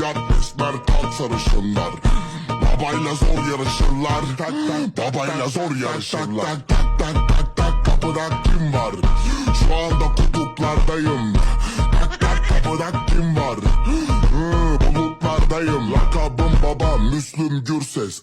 Yar esmer kalk sarışınlar. Babayla zor yarışırlar. Babayla zor yarışırlar. Tak, tak, tak, tak, tak, Kapıda kim var? Şu anda kutuplardayım. Tak tak kapıda kim var? Bulutlardayım. Lakabım baba Müslüm Gürses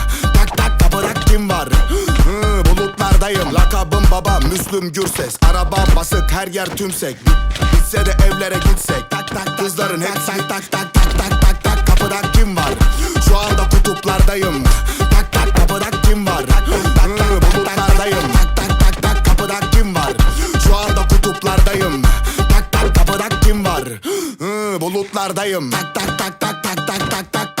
baba Müslüm Gürses Arabam basık her yer tümsek Bitse de evlere gitsek Tak tak kızların hepsi tak tak tak tak tak tak tak kapıda kim var Şu anda kutuplardayım Tak tak kapıda kim var Hı, Bulutlardayım Tak tak tak tak kapıda kim var Şu anda kutuplardayım Tak tak kapıda kim var Bulutlardayım Tak tak tak tak tak tak tak tak Tak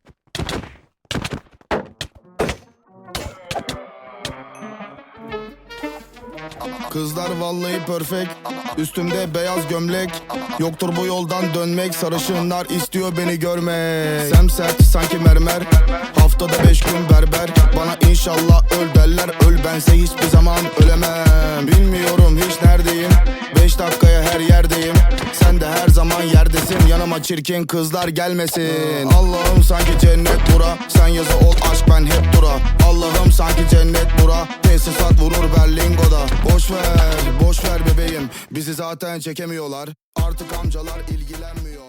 Kızlar vallahi perfect. Üstümde beyaz gömlek. Yoktur bu yoldan dönmek. Sarışınlar istiyor beni görmek. Semsert sanki mermer. Haftada beş gün berber. Bana inşallah öl derler Dakikaya her yerdeyim. Sen de her zaman yerdesin. Yanıma çirkin kızlar gelmesin. Allah'ım sanki cennet bura Sen yazı ol aşk ben hep dura. Allah'ım sanki cennet bura Tesisat vurur Berlingo'da. Boş ver boş ver bebeğim. Bizi zaten çekemiyorlar. Artık amcalar ilgilenmiyor